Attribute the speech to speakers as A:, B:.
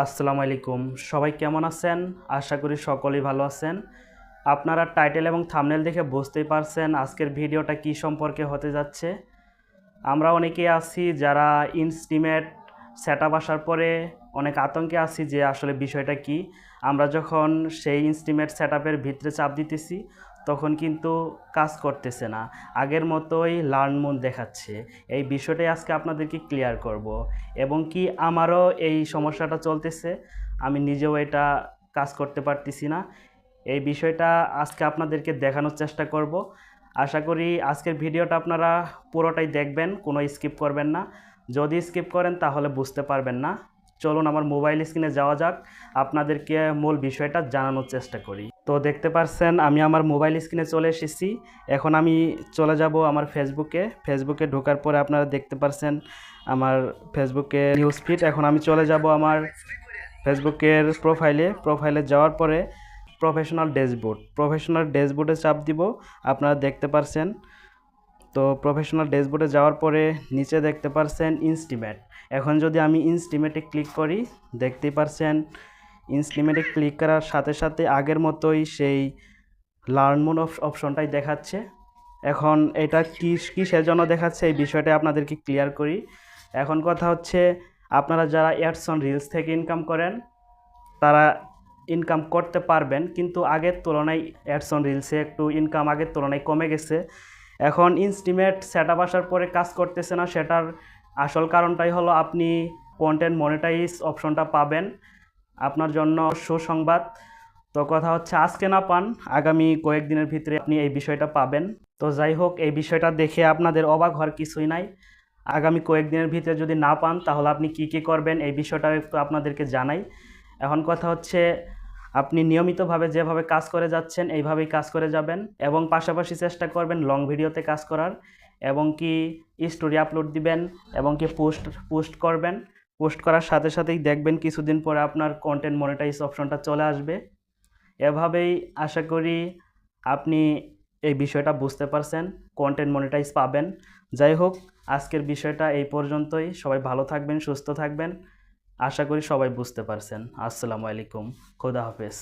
A: আসসালামু আলাইকুম। সবাই কেমন আছেন? আশা করি সকলেই ভালো আছেন। আপনারা টাইটেল এবং থামনেল দেখে বুঝতেই পারছেন আজকের ভিডিওটা কি সম্পর্কে হতে যাচ্ছে। আমরা অনেকেই আছি যারা ইনস্টিমেট সেট আপ আসার পরে অনেক আতঙ্কে আছি যে আসলে বিষয়টা কি। আমরা যখন সেই ইনস্টিমেট সেট আপের ভিতরে চাপ দিতেছি, তখন কিন্তু কাজ করতেছে না। আগের মতোই লার্ন মুন দেখাচ্ছে। এই বিষয়টাই আজকে আপনাদেরকে ক্লিয়ার করব। এবং কি আমারও এই সমস্যাটা চলতেছে, আমি নিজেও এটা কাজ করতে পারতেছি না। এই বিষয়টা আজকে আপনাদেরকে দেখানোর চেষ্টা করব। আশা করি আজকের ভিডিওটা আপনারা পুরোটাই দেখবেন, কোনো স্কিপ করবেন না। যদি স্কিপ করেন তাহলে বুঝতে পারবেন না। চলুন আমার মোবাইল স্ক্রিনে যাওয়া যাক। আপনাদেরকে মূল বিষয়টা জানানোর চেষ্টা করি। তো দেখতে পারছেন, আমি আমার মোবাইল স্ক্রিনে চলে এসেছি। এখন আমি চলে যাব আমার ফেসবুকে ফেসবুকে ঢোকার পরে আপনারা দেখতে পারছেন আমার ফেসবুকে নিউজ ফিড এখন আমি চলে যাব আমার ফেসবুকের প্রোফাইলে প্রোফাইলে যাওয়ার পরে প্রফেশনাল ড্যাশবোর্ড প্রফেশনাল ড্যাশবোর্ডে চাপ দিব। আপনারা দেখতে পারছেন তো প্রফেশনাল ড্যাশবোর্ডে যাওয়ার পরে নিচে দেখতে পারছেন ইনস্টিমেট এখন যদি আমি ইনস্টিমেটে ক্লিক করি, দেখতেই পারছেন ইনস্টিমেটে ক্লিক করার সাথে সাথে আগের মতোই সেই লার্ন মোড অপশনটাই দেখাচ্ছে। এখন এটা কী, কিসের জন্য দেখাচ্ছে এই বিষয়টা আপনাদেরকে ক্লিয়ার করি। এখন কথা হচ্ছে আপনারা যারা অ্যাডস অন রিলস থেকে ইনকাম করেন, তারা ইনকাম করতে পারবেন, কিন্তু আগের তুলনায় অ্যাডস অন রিলসে একটু ইনকাম আগের তুলনায় কমে গেছে। এখন ইনস্টিমেট সেট আপ আসার পরে কাজ করতেছে না, সেটার আসল কারণটাই হলো আপনি কন্টেন্ট মনিটাইজ অপশনটা পাবেন আপনার জন্য সুসংবাদ। তো কথা হচ্ছে, আজকে না পান, আগামী কয়েকদিনের ভিতরে আপনি এই বিষয়টা পাবেন। তো যাই হোক, এই বিষয়টা দেখে আপনাদের অবাক হওয়ার কিছুই নাই। আগামী কয়েকদিনের ভিতরে যদি না পান, তাহলে আপনি কি কি করবেন, এই বিষয়টাও একটু আপনাদেরকে জানাই। এখন কথা হচ্ছে আপনি নিয়মিতভাবে যেভাবে কাজ করে যাচ্ছেন, এইভাবেই কাজ করে যাবেন এবং পাশাপাশি চেষ্টা করবেন লং ভিডিওতে কাজ করার এবং কি স্টোরি আপলোড দিবেন এবং কি পোস্ট পোস্ট করবেন। পোস্ট করার সাথে সাথেই দেখবেন কিছুদিন পরে আপনার কন্টেন্ট মনিটাইজ অপশনটা চলে আসবে। এভাবেই আশা করি আপনি এই বিষয়টা বুঝতে পারছেন কন্টেন্ট মনিটাইজ পাবেন। যাই হোক, আজকের বিষয়টা এই পর্যন্তই। সবাই ভালো থাকবেন, সুস্থ থাকবেন। আশা করি সবাই বুঝতে পারছেন। আসসালামু আলাইকুম। খোদা হাফেজ।